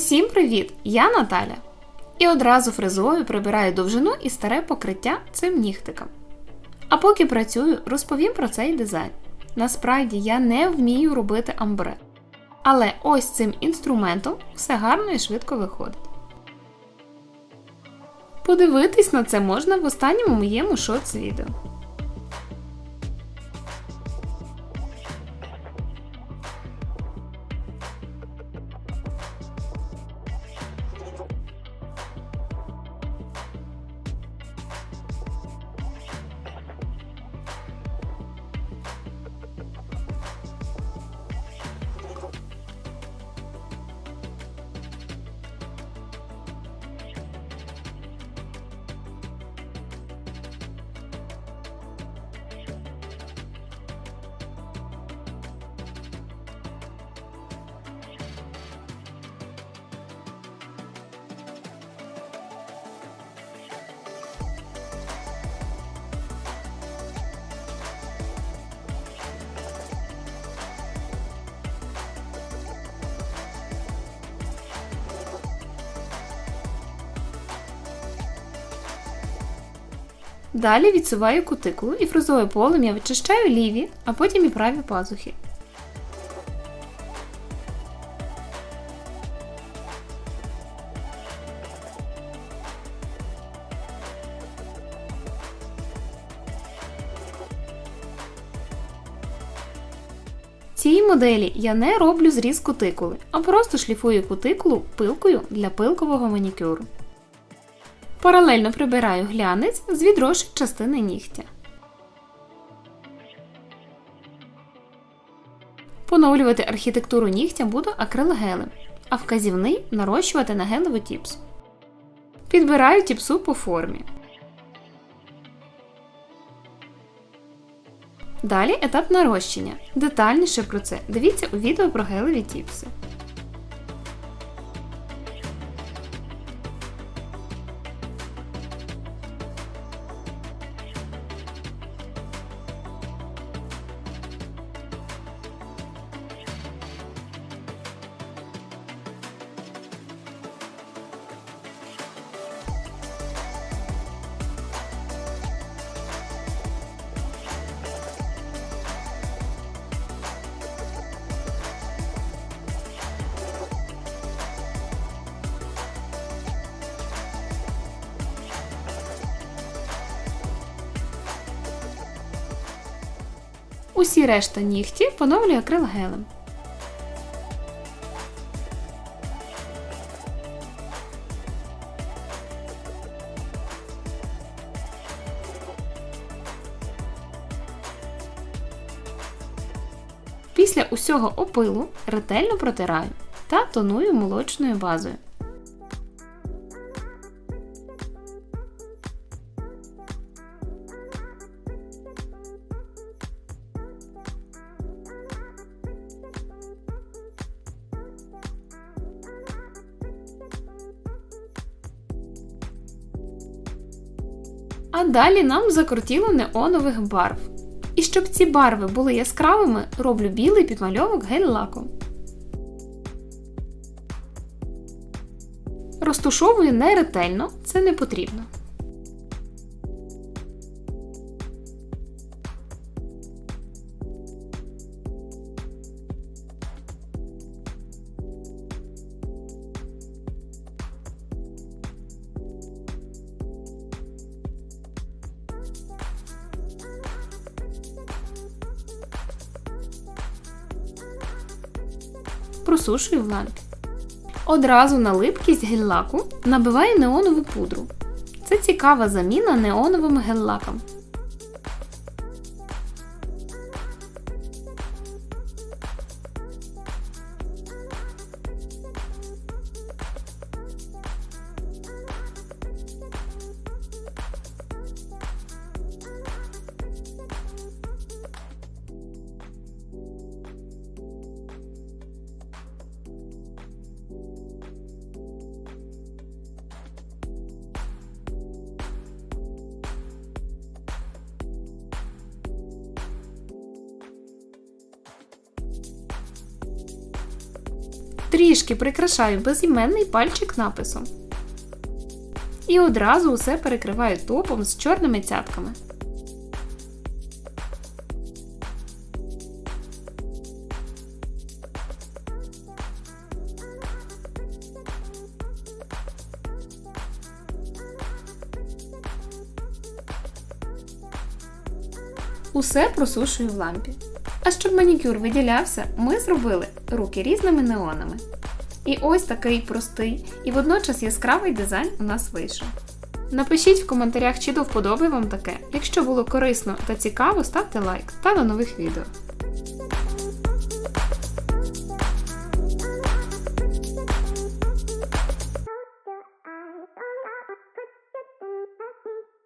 Усім привіт! Я Наталя. І одразу фрезою прибираю довжину і старе покриття цим нігтиком. А поки працюю, розповім про цей дизайн. Насправді я не вмію робити амбре. Але ось цим інструментом все гарно і швидко виходить. Подивитись на це можна в останньому моєму шоц відео. Далі відсуваю кутикулу і фрезовою полем вичищаю ліві, а потім і праві пазухи. Цій моделі я не роблю зріз кутикули, а просто шліфую кутикулу пилкою для пилкового манікюру. Паралельно прибираю глянець з відрошень частини нігтя. Поновлювати архітектуру нігтя буду акрилгелем, а вказівний нарощувати на гелеву тіпсу. Підбираю тіпсу по формі. Далі етап нарощення. Детальніше про це дивіться у відео про гелеві тіпси. Усі решта нігті поновлюю акрилгелем. Після усього опилу ретельно протираю та тоную молочною базою. А далі нам закрутіло неонових барв. І щоб ці барви були яскравими, роблю білий підмальовок гель-лаком. Розтушовую неретельно, це не потрібно. Просушую в лампі. Одразу на липкість гель-лаку набиваю неонову пудру. Це цікава заміна неоновим гель-лакам. Трішки прикрашаю безіменний пальчик написом. І одразу усе перекриваю топом з чорними цятками. Усе просушую в лампі. А щоб манікюр виділявся, ми зробили руки різними неонами. І ось такий простий і водночас яскравий дизайн у нас вийшов. Напишіть в коментарях, чи до вподоби вам таке. Якщо було корисно та цікаво, ставте лайк та до нових відео.